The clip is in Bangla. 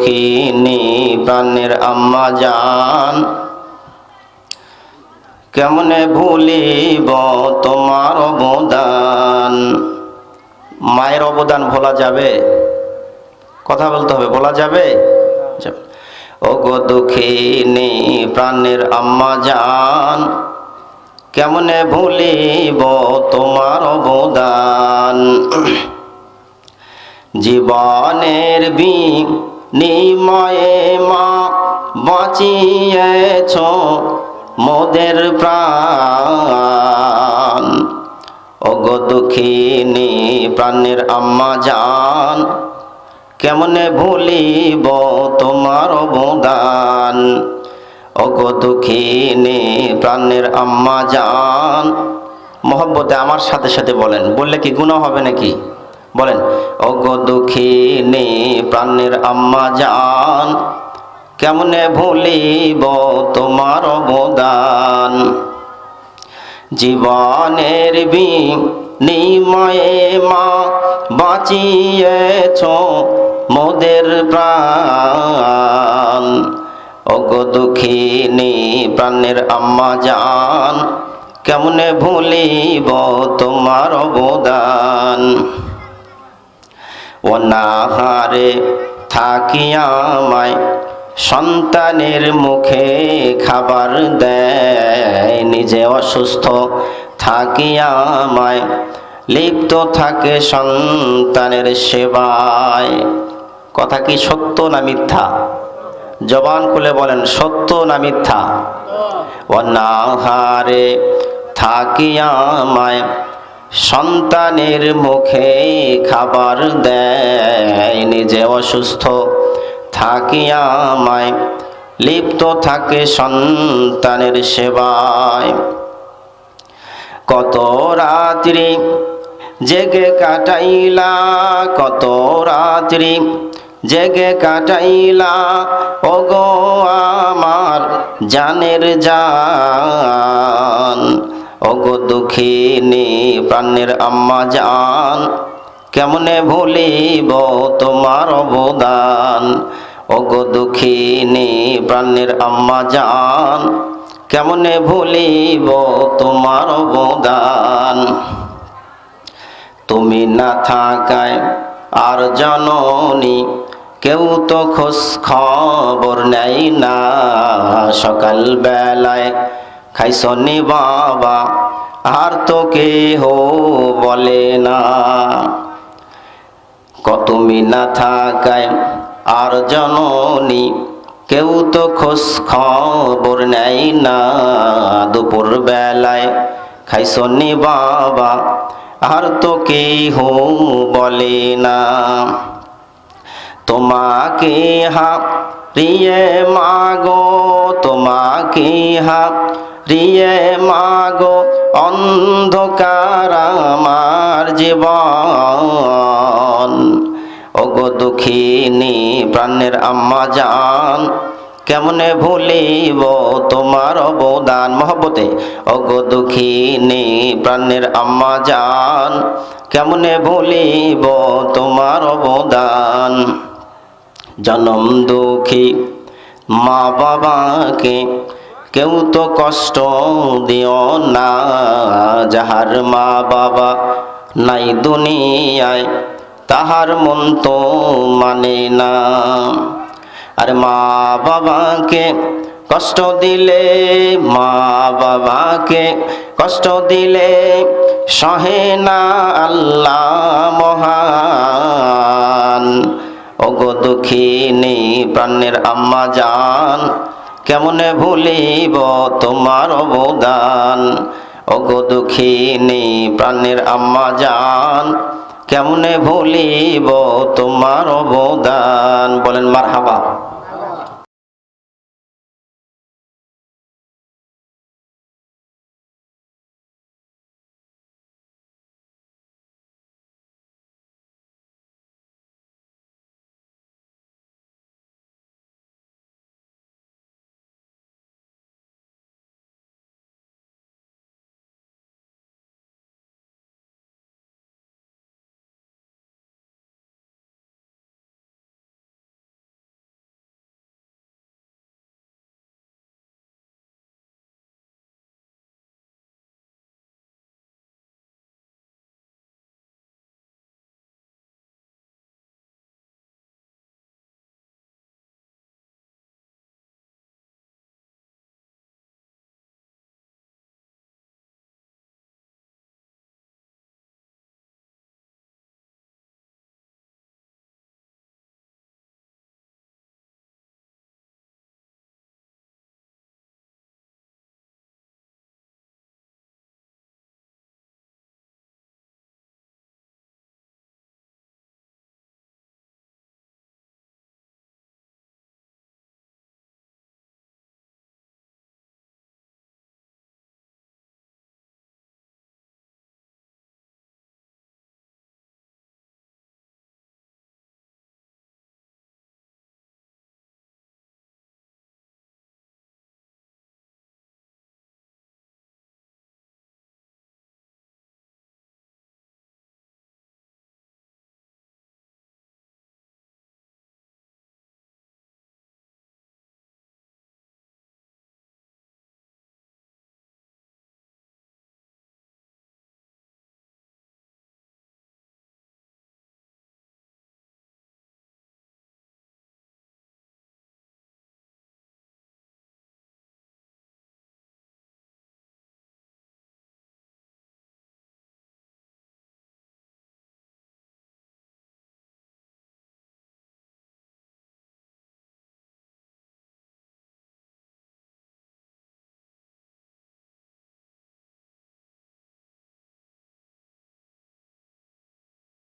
দুঃখিনী প্রাণের আম্মা জান। কেমনে ভুলিব তোমার অবদান? মায়ের অবদান ভোলা যাবে? কথা বলতে হবে বলা যাবে? যাবে। ওগো দুঃখিনী প্রাণের আম্মা জান, কেমনে ভুলিব তোমার অবদান? জীবনের বিনিময়ে মা বাঁচিয়েছ মোদের প্রাণ। ওগো দুঃখিনী প্রাণের আম্মা জান, কেমনে ভুলিব তোমার অবদান? ওগো দুঃখিনী প্রাণের আম্মা জান, মহব্বতে আমার সাথে সাথে বলেন, বললে কি গুণা হবে নাকি? বলেন, ওগো দুঃখিনী, প্রাণের আম্মা জান, কেমনে ভুলিব তোমার অবদান? জীবনের বিনিময়ে মা বাঁচিয়েছ মোদের প্রাণ। ওগো দুঃখিনী, প্রাণের আম্মা জান, কেমনে ভুলিব তোমার অবদান? অনাহারে আমায়। সন্তানের মুখে খাবার দেয়, নিজে অসুস্থ থাকিয়া আমায়। লিপ্ত থাকে সন্তানের সেবায়। কথা কি সত্য না মিথ্যা? জবান খুলে বলেন, সত্য না মিথ্যা? অনাহারে থাকিয়া আমায়। সন্তানের মুখে খাবার দেয়, নিজে অসুস্থ থাকিয়া আমায়, লিপ্ত থাকে সন্তানের সেবায়। কত রাত্রি জেগে কাটাইলা, কত রাত্রি জেগে কাটাইলা, ওগো আমার জানের জান। ওগো দুঃখিনী, প্রাণের আম্মা জান, কেমনে ভুলিব তোমার অবদান? ওগো দুঃখিনী, প্রাণের আম্মা জান, কেমনে ভুলিব তোমার অবদান? তুমি না থাকায় আর জননী, কেউ তো খোঁজ খবর নেই না। সকাল বেলায় খাইছনি বাবা, আর তো কেহ বলে না। কত না থাকায় আর জননী, কেউ তো খোঁজ খবর নেই না। দুপুর বেলায় খাইছনি বাবা, আর তো কেহ বলে না। তোমাকে হা রিয়ে মাগো, তোমাকে হা রিয়ে মাগো অন্ধকার আমার জীবন। ওগো দুঃখিনী প্রাণের আম্মা জান, কেমনে ভুলিব তোমার অবদান? মহব্বতে, ওগো দুঃখিনী প্রাণের আম্মা জান, কেমনে ভুলিব তোমার অবদান? জনম দুঃখী মা বাবাকে কেউ তো কষ্ট দিও না, যাহার মা বাবা নাই দুনিয়ায়, তাহার মন তো মানে না। আর মা বাবাকে কষ্ট দিলে, মা বাবাকে কষ্ট দিলে সহে না আল্লাহ মহান। ওগো দুঃখিনী প্রাণের আম্মা জান কেমনে ভুলিব তোমার অবদান? ওগো দুঃখিনী প্রাণের আম্মা যান কেমনে ভুলিব তোমার অবদান? বলেন মার হাবা